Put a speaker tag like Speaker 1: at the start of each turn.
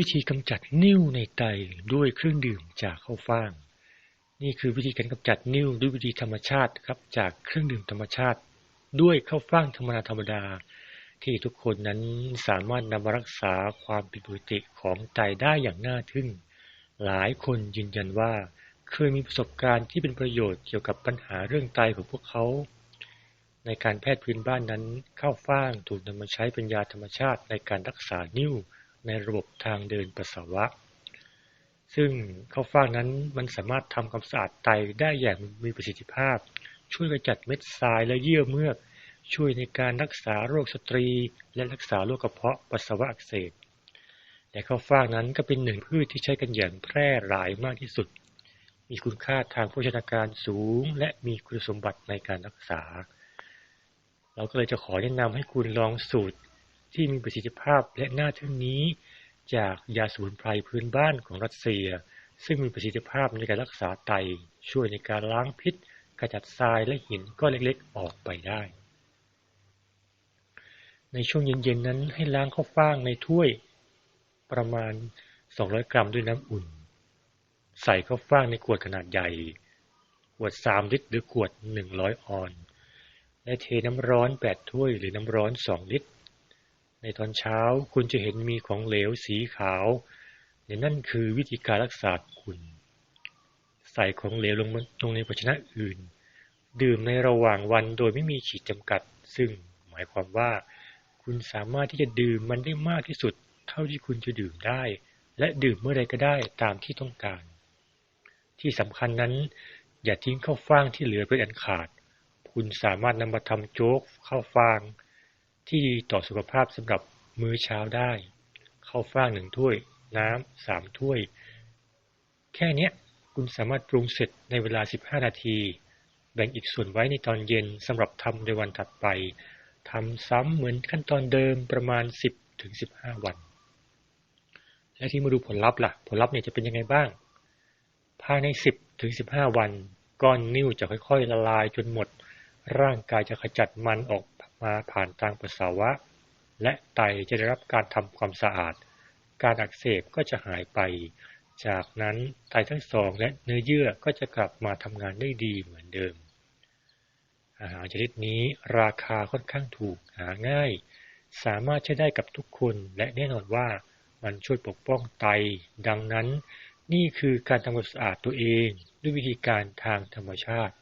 Speaker 1: วิธีกำจัดนิ่วในไตด้วยเครื่องดื่มจากข้าวฟ่าง นี่คือวิธีการกำจัดนิ่วด้วยวิธีธรรมชาติครับจากเครื่องดื่มธรรมชาติ ด้วยข้าวฟ่างธรรมดาธรรมดา ที่ทุกคนนั้นสามารถนำมารักษาความผิดปกติของไตได้อย่างน่าทึ่ง หลายคนยืนยันว่า เคยมีประสบการณ์ที่เป็นประโยชน์เกี่ยวกับปัญหาเรื่องไตของพวกเขา ในการแพทย์พื้นบ้านนั้นข้าวฟ่างถูกนำมาใช้เป็นยาธรรมชาติในการรักษานิ่ว ในระบบทางเดินปัสสาวะ ซึ่งข้าวฟ่างนั้นมันสามารถทำความสะอาดไตได้อย่างมีประสิทธิภาพ ช่วยกระจัดเม็ดทรายและเยื่อเมือก ช่วยในการรักษาโรคสตรี และรักษาโรคกระเพาะปัสสาวะอักเสบและข้าวฟ่างนั้นก็เป็นหนึ่งพืชที่ใช้กันอย่างแพร่หลายมากที่สุด มีคุณค่าทางโภชนาการสูง และมีคุณสมบัติในการรักษา เราก็เลยจะขอแนะนำให้คุณลองสูตร ที่มีประสิทธิภาพและน่าทึ่งนี้ จากยาสมุนไพรพื้นบ้านของรัสเซีย ซึ่งมีประสิทธิภาพในการรักษาไต ช่วยในการล้างพิษขจัดทรายและหินก้อนเล็กๆ ออกไปได้ ในช่วงเย็นๆนั้นให้ล้างข้าวฟ่างในถ้วยประมาณ 200 กรัมด้วยน้ำอุ่น ใส่ข้าวฟ่างในขวดขนาดใหญ่ ขวด 3 ลิตร หรือขวด 100 ออน และเทน้ำร้อน 8 ถ้วยหรือน้ำร้อน 2 ลิตร ในตอนเช้าคุณจะเห็นมีของเหลวสีขาวในนั่นคือวิธีการรักษาคุณ ใส่ของเหลวลงลงในภาชนะอื่น ดื่มในระหว่างวันโดยไม่มีขีดจำกัด ซึ่งหมายความว่า คุณสามารถที่จะดื่มมันได้มากที่สุด เท่าที่คุณจะดื่มได้ และดื่มเมื่อใดก็ได้ตามที่ต้องการ ที่สำคัญนั้น อย่าทิ้งข้าวฟ่างที่เหลือเป็นอันขาด คุณสามารถนำมาทำโจ๊กข้าวฟ่าง ที่ดีต่อสุขภาพสำหรับมื้อเช้าได้ข้าวฟ่างหนึ่งถ้วย น้ำสามถ้วย แค่นี้คุณสามารถปรุงเสร็จในเวลา 15 นาที แบ่งอีกส่วนไว้ในตอนเย็นสำหรับทำในวันถัดไปทำซ้ำเหมือนขั้นตอนเดิมประมาณ 10-15 วัน และที่มาดูผลลัพธ์ล่ะ ผลลัพธ์เนี่ยจะเป็นยังไงบ้าง ภายใน 10-15 วัน ก้อนนิ่วจะค่อยๆ ละลายจนหมด ร่างกายจะขจัดมันออก มาผ่านทางปัสสาวะ และไตจะได้รับการทำความสะอาด การอักเสบก็จะหายไป จากนั้นไตทั้งสองและเนื้อเยื่อก็จะกลับมาทำงานได้ดีเหมือนเดิม อาหารชนิดนี้ราคาค่อนข้างถูกหาง่าย สามารถใช้ได้กับทุกคนและแน่นอนว่ามันช่วยปกป้องไต ดังนั้น นี่คือการทำความสะอาดตัวเองด้วยวิธีการทางธรรมชาติ